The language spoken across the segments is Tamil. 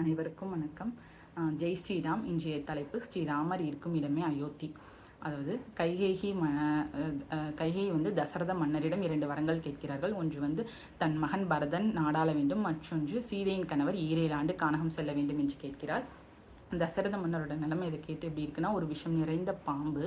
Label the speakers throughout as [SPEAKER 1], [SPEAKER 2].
[SPEAKER 1] அனைவருக்கும் வணக்கம். ஜெய் ஸ்ரீராம். இன்றைய தலைப்பு ஸ்ரீராமர் இருக்கும் இடமே அயோத்தி. அதாவது கைகேகி ம கைகை கைகேயி வந்து தசரத மன்னரிடம் இரண்டு வரங்கள் கேட்கிறார்கள். ஒன்று வந்து தன் மகன் பரதன் நாடாள வேண்டும். மற்றொன்று சீதையின் கணவர் ஈரேழு ஆண்டு கானகம் செல்ல வேண்டும் என்று கேட்கிறார். தசரத மன்னரோட நிலைமை இதை கேட்டு எப்படி இருக்குன்னா ஒரு விஷம் நிறைந்த பாம்பு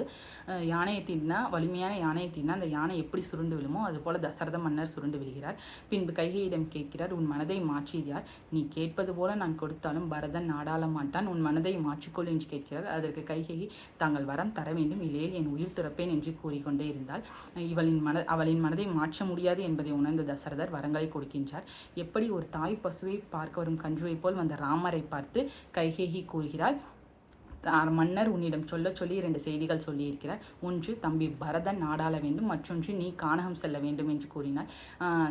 [SPEAKER 1] யானையை தீண்டினா வலிமையான யானையை தீண்டினா அந்த யானை எப்படி சுருண்டு விழுமோ அதுபோல தசரத மன்னர் சுருண்டு விழுகிறார். பின்பு கைகையிடம் கேட்கிறார் உன் மனதை மாற்றியார் நீ கேட்பது போல நான் கொடுத்தாலும் பரதன் நாடாள மாட்டான் உன் மனதை மாற்றிக்கொள் என்று கேட்கிறார். அதற்கு கைகேயி தாங்கள் வரம் தர வேண்டும். இல்லையில் என் உயிர் துறப்பேன் என்று கூறிக்கொண்டே இருந்தால் இவளின் மன அவளின் மனதை மாற்ற முடியாது என்பதை உணர்ந்த தசரதர் வரங்களை கொடுக்கின்றார். எப்படி ஒரு தாய் பசுவை பார்க்க வரும் கன்றுவை போல் வந்த ராமரை பார்த்து கைகேகி கூறி "தா- மன்னர் உன்னிடம் சொல்ல சொல்லி இரண்டு செய்திகள் சொல்லியிருக்கிறார். ஒன்று தம்பி பரதன் நாடாள வேண்டும். மற்றொன்று நீ கானகம் செல்ல வேண்டும் என்று கூறினார்.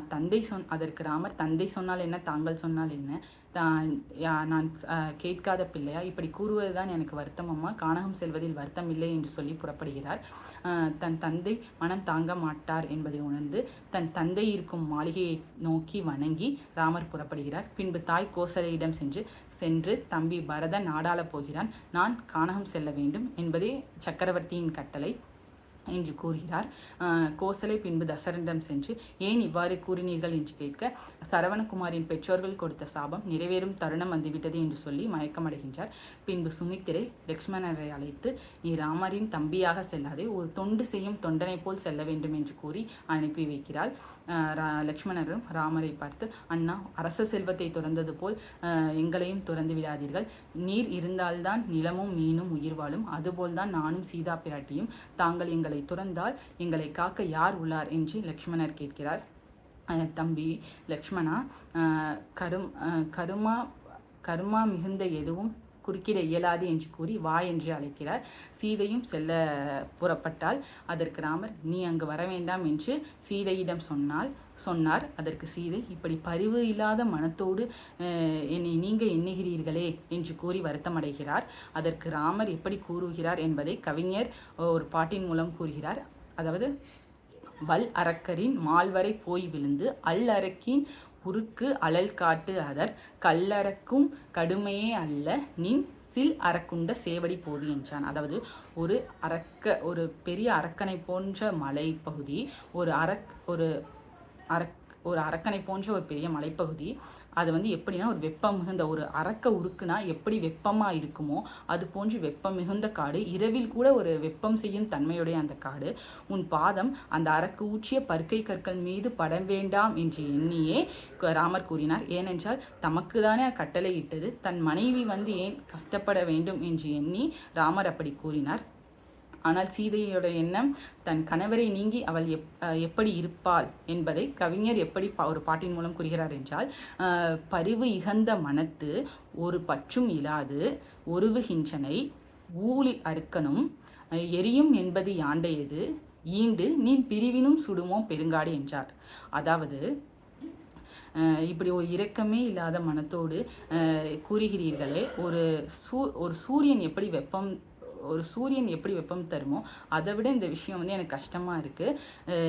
[SPEAKER 1] தந்தை சொன் அதற்கு ராமர் தந்தை சொன்னால் என்ன தாங்கள் சொன்னால் என்ன? நான் கேட்காத பிள்ளையா? இப்படி கூறுவதுதான் எனக்கு வருத்தம் அம்மா. கானகம் செல்வதில் வருத்தம் இல்லை என்று சொல்லி புறப்படுகிறார். தன் தந்தை மனம் தாங்க மாட்டார் என்பதை உணர்ந்து தன் தந்தை இருக்கும் மாளிகையை நோக்கி வணங்கி ராமர் புறப்படுகிறார். பின்பு தாய் கோசலையிடம் சென்று சென்று தம்பி பரதன் நாடாளப் போகிறான். நான் கானகம் செல்ல வேண்டும் என்பதே சக்கரவர்த்தியின் கட்டளை. என்று கூறுகிறார். கோசலை பின்பு தசரனிடம் சென்று ஏன் இவ்வாறு கூறினீர்கள்? என்று கேட்க சரவணகுமாரின் பெற்றோர்கள் கொடுத்த சாபம் நிறைவேறும் தருணம் வந்துவிட்டது என்று சொல்லி மயக்கமடைகின்றார். பின்பு சுமித்திரை லக்ஷ்மணரை அழைத்து நீ ராமரின் தம்பியாக செல்லாதே ஒரு தொண்டு செய்யும் தொண்டனை போல் செல்ல வேண்டும் என்று கூறி அனுப்பி வைக்கிறாள் ரா- லக்ஷ்மணரும் ராமரை பார்த்து அண்ணா அரச செல்வத்தை துறந்தது போல் எங்களையும் துறந்து விடாதீர்கள். நீர் இருந்தால்தான் நிலமும் மீனும் உயிர் வாழும். அதுபோல்தான் நானும் சீதா பிராட்டியும். தாங்கள் எங்களை துறந்தால் எங்களை காக்க யார் உள்ளார் என்று லக்ஷ்மணர் கேட்கிறார். தம்பி லக்ஷ்மணா கரும் கருமா கருமா மிகுந்த எதுவும் குறுக்கிட இயலாது என்று கூறி வா என்று அழைக்கிறார். சீதையும் செல்ல புறப்பட்டால் அதற்கு ராமர் நீ அங்கு வர வேண்டாம் என்று சீதையிடம் சொன்னால் சொன்னார். அதற்கு சீதை இப்படி பரிவு இல்லாத மனத்தோடு என்னை நீங்க எண்ணுகிறீர்களே என்று கூறி வருத்தமடைகிறார் அதற்கு ராமர் எப்படி கூறுகிறார் என்பதை கவிஞர் ஒரு பாட்டின் மூலம் கூறுகிறார். அதாவது வல் அரக்கரின் மால்வரை போய் விழுந்து அல் அரக்கின் உருக்கு அழல் காட்டு அதர் கல்லறக்கும் கடுமையே அல்ல நின் சில் அரக்குண்ட சேவடி போது என்றான். அதாவது ஒரு அரக்க ஒரு பெரிய அரக்கனை போன்ற மலைப்பகுதி ஒரு அரக் ஒரு அரக் ஒரு அரக்கனை போன்ற ஒரு பெரிய மலைப்பகுதி. அது வந்து எப்படின்னா ஒரு வெப்பம் மிகுந்த ஒரு அரக்க உருக்குனா எப்படி வெப்பமாக இருக்குமோ அது போன்று வெப்பம் மிகுந்த காடு. இரவில் கூட ஒரு வெப்பம் செய்யும் தன்மையுடைய அந்த காடு. உன் பாதம் அந்த அரக்கு ஊற்றிய பருக்கை கற்கள் மீது பட வேண்டாம் என்று எண்ணியே ராமர் கூறினார். ஏனென்றால் தமக்கு தானே கட்டளையிட்டது தன் மனைவி வந்து ஏன் கஷ்டப்பட வேண்டும் என்று எண்ணி ராமர் அப்படி கூறினார். ஆனால் சீதையோட எண்ணம் தன் கணவரை நீங்கி அவள் எப் எப்படி இருப்பாள் என்பதை கவிஞர் எப்படி பா- ஒரு பாட்டின் மூலம் கூறுகிறார் என்றால் பரிவு இகந்த மனத்து ஒரு பற்றும் இலாது ஒருவுகின்றனை ஊழி அறுக்கனும் எரியும் என்பது யாண்டையது? ஈண்டு நீ பிரிவினும் சுடுமோ பெருங்காடு என்றார். அதாவது இப்படி ஒரு இரக்கமே இல்லாத மனத்தோடு கூறுகிறீர்களே ஒரு சூ ஒரு சூரியன் எப்படி வெப்பம் ஒரு சூரியன் எப்படி வெப்பம் தருமோ அதை விட இந்த விஷயம் வந்து எனக்கு கஷ்டமாக இருக்குது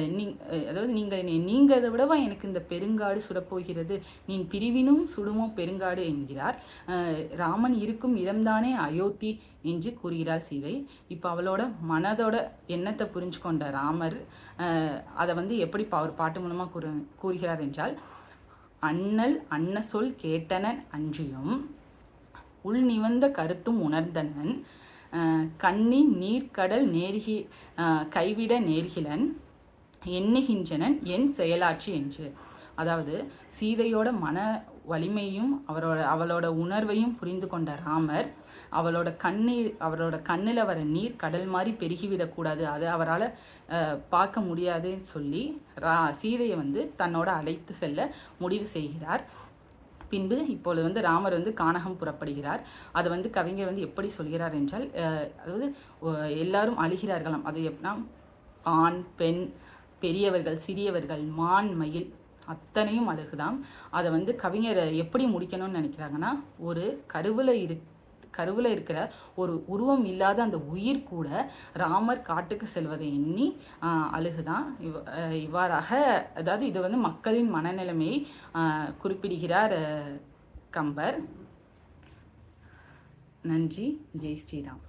[SPEAKER 1] நீ அதாவது நீங்கள் என்னை அதை விடவா எனக்கு இந்த பெருங்காடு சுடப்போகிறது. நீ பிரிவினும் சுடுமோ பெருங்காடு என்கிறார். ராமன் இருக்கும் இடம்தானே அயோத்தி என்று கூறுகிறாள் சீதை. இப்போ அவளோட மனதோட எண்ணத்தை புரிஞ்சு கொண்ட ராமர் அதை வந்து எப்படி பா- ஒரு பாட்டு மூலமாக கூறு கூறுகிறார் என்றால் அண்ணல் அன்ன சொல் கேட்டனன் அன்றியும் உள் நிவந்த கருத்தும் உணர்ந்தனன் கண்ணின் நீர்க்கடல் நேர்கி கைவிட நேர்கிலன் எண்ணுகின்றனன் என் செயலாற்றி என்று. அதாவது சீதையோட மன வலிமையும் அவரோட அவளோட உணர்வையும் புரிந்து கொண்ட ராமர் அவளோட கண்ணீர் அவரோட கண்ணில் வர நீர் கடல் மாதிரி பெருகிவிடக்கூடாது அதை அவரால் பார்க்க முடியாதுன்னு சொல்லி ரா சீதையை வந்து தன்னோட அழைத்து செல்ல முடிவு செய்கிறார். பின்பு இப்பொழுது வந்து ராமர் வந்து கானகம் புறப்படுகிறார். அதை வந்து கவிஞர் வந்து எப்படி சொல்கிறார் என்றால் அதாவது எல்லாரும் அழுகிறார்களாம். அது எப்படின்னா ஆண் பெண் பெரியவர்கள் சிறியவர்கள் மான் மயில் அத்தனையும் அழகுதாம். அதை வந்து கவிஞர் எப்படி முடிக்கணும்னு நினைக்கிறாங்கன்னா ஒரு கருவில் இரு கருவில் இருக்கிற ஒரு உருவம் இல்லாத அந்த உயிர் கூட ராமர் காட்டுக்கு செல்வதை எண்ணி அழுகுதான். இவ் இவ்வாறாக அதாவது இது வந்து மக்களின் மனநிலைமையை குறிப்பிடுகிறார் கம்பர். நன்றி. ஜெய் ஸ்ரீராம்.